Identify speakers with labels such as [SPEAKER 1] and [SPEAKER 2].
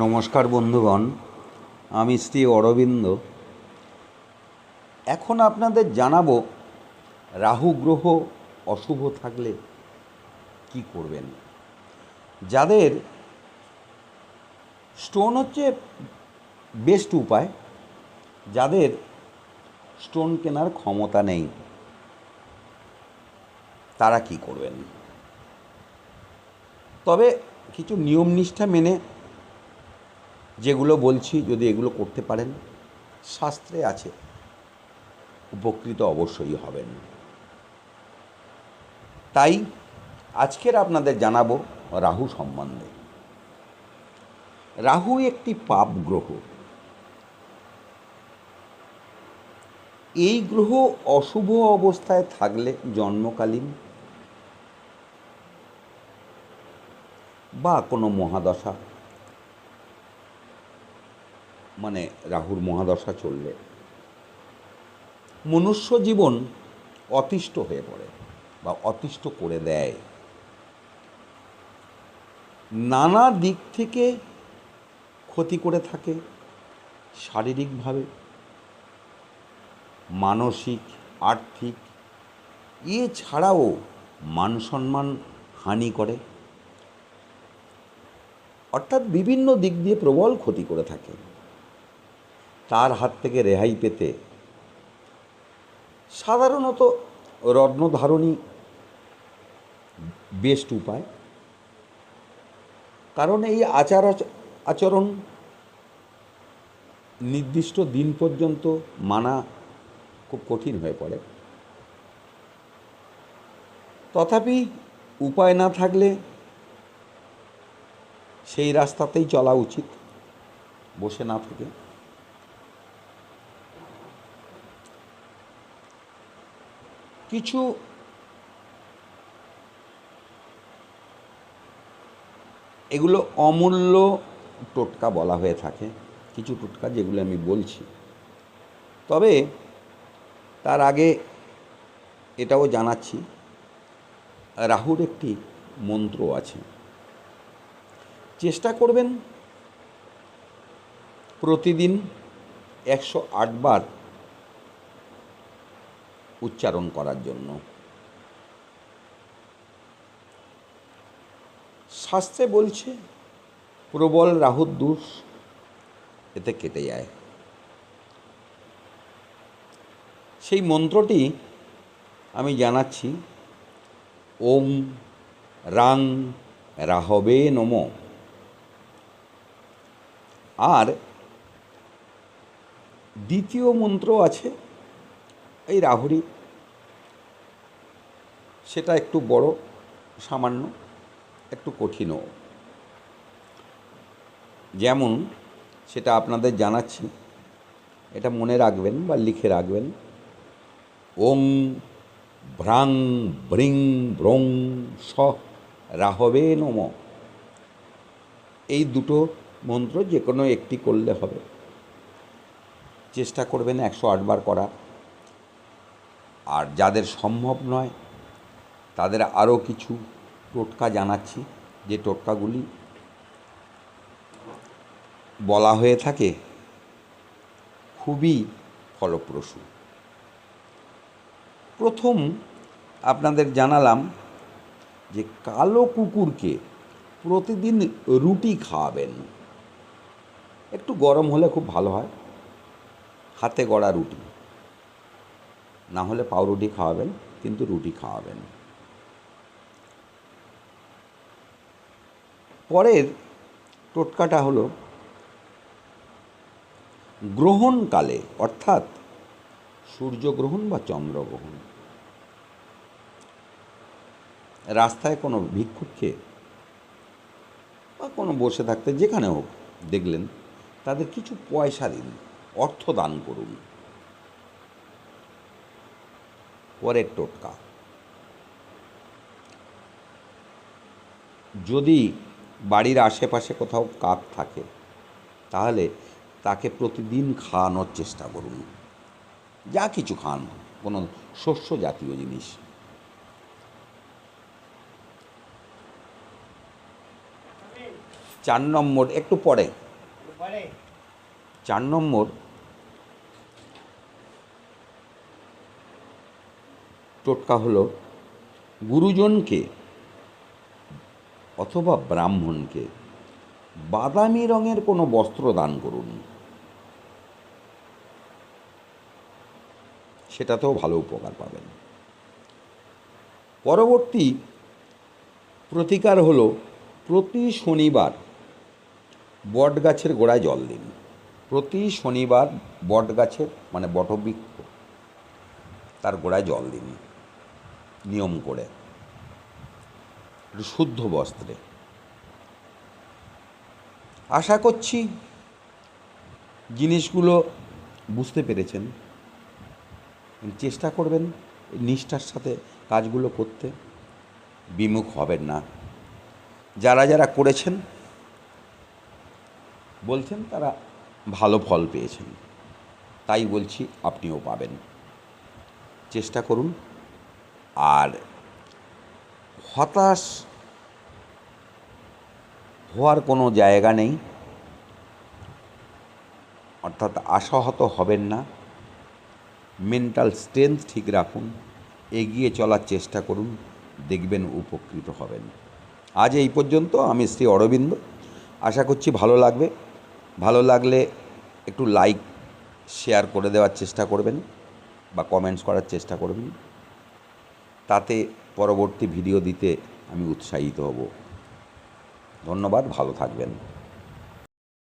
[SPEAKER 1] নমস্কার বন্ধুগণ, আমি শ্রী অরবিন্দ। এখন আপনাদের জানাব, রাহু গ্রহ অশুভ থাকলে কি করবেন? যাদের স্টোন হচ্ছে বেস্ট উপায়, যাদের স্টোন কেনার ক্ষমতা নেই, তারা কি করবেন? তবে কিছু নিয়ম নিষ্ঠা মেনে যেগুলো বলছি যদি এগুলো করতে পারেন, শাস্ত্রে আছে, উপকৃত অবশ্যই হবেন। তাই আজকের আপনাদের জানাব রাহু সম্বন্ধে। রাহু একটি পাপ গ্রহ। এই গ্রহ অশুভ অবস্থায় থাকলে জন্মকালীন বা কোনো মহাদশা মানে রাহুর মহাদশা চললে। মনুষ্য জীবন অতিষ্ঠ হয়ে পড়ে বা অতিষ্ঠ করে দেয়। নানা দিক থেকে ক্ষতি করে থাকে শারীরিকভাবে, মানসিক, আর্থিক, এছাড়াও মান সম্মান হানি করে। অর্থাৎ বিভিন্ন দিক দিয়ে প্রবল ক্ষতি করে থাকে। হাত থেকে রেহাই পেতে সাধারণত রত্নধারণই বেস্ট উপায়। কারণ এই আচার আচ- আচরণ নির্দিষ্ট দিন পর্যন্ত মানা খুব কঠিন হয়ে পড়ে। তথাপি উপায় না থাকলে সেই রাস্তাতেই চলা উচিত, বসে না থেকে। কিছু এগুলো অমূল্য টোটকা বলা হয়ে থাকে, কিছু টোটকা যেগুলো আমি বলছি। তবে তার আগে এটাও জানাচ্ছি, রাহুর একটি মন্ত্র আছে। চেষ্টা করবেন প্রতিদিন একশো আটবার উচ্চারণ করার জন্য। শাস্ত্রে বলছে, প্রবল রাহুর দোষ এতে কেটে যায়। সেই মন্ত্রটি আমি জানাচ্ছি, ওম রাং রাহবে নম। আর দ্বিতীয় মন্ত্র আছে এই রাহুরি সেটা একটু বড়, সামান্য, একটু কঠিনও। যেমন সেটা আপনাদের জানাচ্ছি, এটা মনে রাখবেন বা লিখে রাখবেন। ওং ভ্রাং ব্রিং ব্রং স রাহবে নম। এই দুটো মন্ত্র যে কোনো একটি করলে হবে। চেষ্টা করবেন একশো আটবার করা আর যাদের সম্ভব নয়, তাদের আরও কিছু টোটকা জানাচ্ছি। যে টোটকাগুলি বলা হয়ে থাকে, খুবই ফলপ্রসূ। প্রথম আপনাদের জানালাম যে কালো কুকুরকে প্রতিদিন রুটি খাওয়াবেন। একটু গরম হলে খুব ভালো হয়, হাতে গড়া রুটি। না হলে পাউরুটি খাওয়াবেন, কিন্তু রুটি খাওয়াবেন। পরের টোটকাটা হলো, গ্রহণকালে, অর্থাৎ সূর্যগ্রহণ বা চন্দ্রগ্রহণ। রাস্তায় কোনো ভিক্ষুককে বা কোনো বসে থাকতে যেখানে হোক দেখলেন, তাদের কিছু পয়সা দিন, অর্থ দান করুন। পরের টোটকা। যদি বাড়ির আশেপাশে কোথাও কাক থাকে তাহলে তাকে প্রতিদিন খাওয়ানোর চেষ্টা করুন। যা কিছু খান কোনো শস্য জাতীয় জিনিস। চার নম্বর একটু পরে।
[SPEAKER 2] পরে।
[SPEAKER 1] চার নম্বর টোটকা হল গুরুজনকে অথবা ব্রাহ্মণকে বাদামি রঙের কোনো বস্ত্র দান করুন। সেটাতেও ভালো উপকার পাবেন। পরবর্তী প্রতিকার হল প্রতি শনিবার বট গাছের গোড়ায় জল দিন। প্রতি শনিবার বট গাছের মানে বটবৃক্ষ তার গোড়ায় জল দিন। নিয়ম করে। শুদ্ধ বস্ত্রে। আশা করছি জিনিসগুলো বুঝতে পেরেছেন। চেষ্টা করবেন নিষ্ঠার সাথে কাজগুলো করতে। বিমুখ হবেন না। যারা যারা করেছেন, বলছেন তারা ভালো ফল পেয়েছেন। তাই বলছি আপনিও পাবেন। চেষ্টা করুন। আর হতাশ হওয়ার কোনো জায়গা নেই। অর্থাৎ আশাহত হবেন না। মেন্টাল স্ট্রেংথ ঠিক রাখুন। এগিয়ে চলার চেষ্টা করুন। দেখবেন উপকৃত হবেন। আজ এই পর্যন্ত। আমি শ্রী অরবিন্দ। আশা করছি ভালো লাগবে। ভালো লাগলে একটু লাইক শেয়ার করে দেওয়ার চেষ্টা করবেন বা কমেন্টস করার চেষ্টা করবেন। তাতে পরবর্তী ভিডিও দিতে আমি উৎসাহিত হব। ধন্যবাদ ভালো থাকবেন।